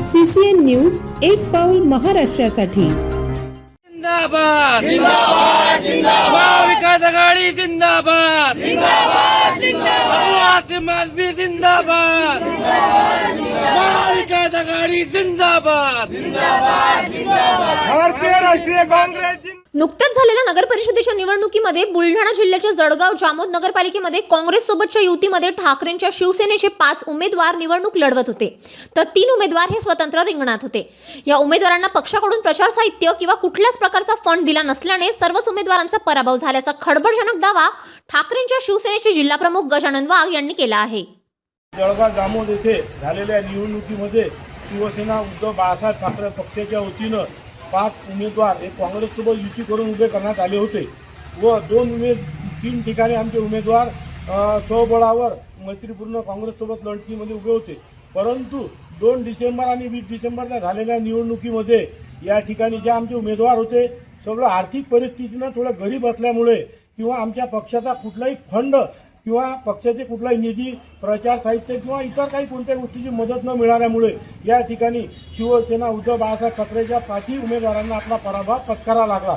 CCN news एक पाऊल महाराष्ट्रासाठी. जिंदाबाद. जिंदाबाद जिंदाबाद. विकास आघाडी जिंदाबाद. जिंदाबाद जिंदाबाद. आजमी जिंदाबाद. आघाडी जिंदाबाद. भारतीय राष्ट्रीय काँग्रेस. नुकत्याच झालेल्या नगर परिषदेच्या निवडणुकीमध्ये बुलढाणा जिल्ह्याच्या जळगाव जामोद नगरपालिकेमध्ये काँग्रेस सोबतच्या युतीमध्ये ठाकरेंच्या शिवसेनेचे पाच उमेदवार निवडणूक लढवत होते. तर तीन उमेदवार हे स्वतंत्र रिंगणात होते. या उमेदवारांना पक्षाकडून प्रचार साहित्य किंवा कुठल्याच प्रकारचा फंड दिला नसल्याने सर्वच उमेदवारांचा पराभव झाल्याचा खडबडजनक दावा ठाकरेंच्या शिवसेनेचे जिल्हाप्रमुख गजानन वाघ यांनी केला आहे. जळगाव जामोद येथे झालेल्या निवडणुकीमध्ये शिवसेना उद्धव बाळासाहेब ठाकरे पक्षाच्या वतीनं पाच उमेदवार हे काँग्रेससोबत युती करून उभे करण्यात आले होते व दोन उमेद तीन ठिकाणी आमचे उमेदवार स्वबळावर मैत्रीपूर्ण काँग्रेससोबत लढतीमध्ये उभे होते. परंतु दोन डिसेंबर आणि वीस डिसेंबरला झालेल्या निवडणुकीमध्ये या ठिकाणी जे आमचे उमेदवार होते सगळं आर्थिक परिस्थितीनं थोडं गरीब असल्यामुळे किंवा आमच्या पक्षाचा कुठलाही फंड किंवा पक्षाचे कुठलाही निधी प्रचार साहित्य किंवा इतर काही कोणत्याही गोष्टीची मदत न मिळाल्यामुळे या ठिकाणी शिवसेना उद्धव बाळासाहेब ठाकरेच्या पाचही उमेदवारांना आपला पराभव पत्करावा लागला.